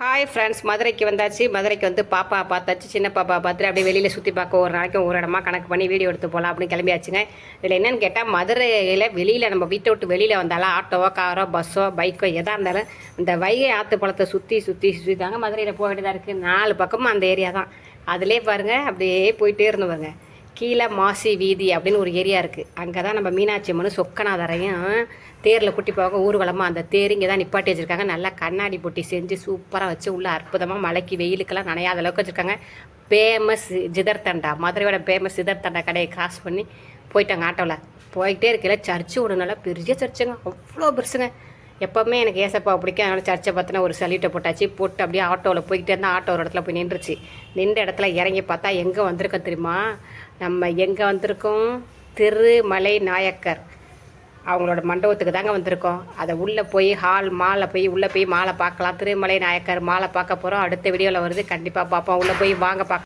Hi friends மதுரைக்கு வந்தாச்சு. மதுரைக்கு வந்து பாப்பா பார்த்தாச்சு. சின்ன பாப்பா பார்த்துட்டு அப்படியே வெளியில் சுற்றி பார்க்க ஒரு நாளைக்கு ஒரு இடமா கணக்கு பண்ணி வீடியோ எடுத்து போகலாம் அப்படின்னு கிளம்பியாச்சுங்க. இதில் என்னென்னு கேட்டால் மதுரையில் வெளியில் நம்ம வீட்டை விட்டு வெளியில் வந்தாலும் ஆட்டோவோ காரோ பஸ்ஸோ பைக்கோ எதாக இருந்தாலும் இந்த வைகை ஆற்று பழத்தை சுற்றி சுற்றி சுற்றி தாங்க மதுரையில் போக வேண்டியதாக இருக்குது நாலு பக்கமும் அந்த ஏரியா தான். அதிலே பாருங்கள் அப்படியே போயிட்டே இருந்து பாருங்க கீழே மாசி வீதி அப்படின்னு ஒரு ஏரியா இருக்குது அங்கே தான் நம்ம மீனாட்சி அம்மன் சொக்கநாதரையும் தேரில் குட்டி போக ஊர்வலமாக அந்த தேர் இங்கே தான் நிப்பாட்டி வச்சுருக்காங்க. நல்லா கண்ணாடி பொட்டி செஞ்சு சூப்பராக வச்சு உள்ள அற்புதமாக மலைக்கு வெயிலுக்கெல்லாம் நனையாத அளவுக்கு வச்சுருக்காங்க. ஃபேமஸ் ஜிதர்தண்டா மதுரையோட ஃபேமஸ் ஜிதர்தண்டா கடையை கிராஸ் பண்ணி போயிட்டாங்க ஆட்டோவில் போயிட்டே இருக்கையில் சர்ச்சு ஒன்று நல்லா பெரிய சர்ச்சுங்க. அவ்வளோ பெருசுங்க. எப்போவுமே எனக்கு ஏசப்பா பிடிக்கும். அதனால் சர்ச்சை பார்த்தினா ஒரு சல்யூட்டை போட்டாச்சு. போட்டு அப்படியே ஆட்டோவில் போய்கிட்டே இருந்தால் ஆட்டோ ஒரு இடத்துல போய் நின்றுச்சு. நின்ற இடத்துல இறங்கி பார்த்தா எங்கே வந்திருக்கோம் தெரியுமா? நம்ம எங்கே வந்திருக்கோம்? திருமலை நாயக்கர். அவங்களோட மண்டபத்துக்கு தாங்க வந்திருக்கோம். அதை உள்ளே போய் ஹால் மாலை போய் உள்ளே போய் மாலை பார்க்கலாம். திருமலை நாயக்கர் மாலை பார்க்க போகிறோம் அடுத்த வீடியோவில் வருது. கண்டிப்பாக பார்ப்போம். உள்ளே போய் வாங்க பார்க்க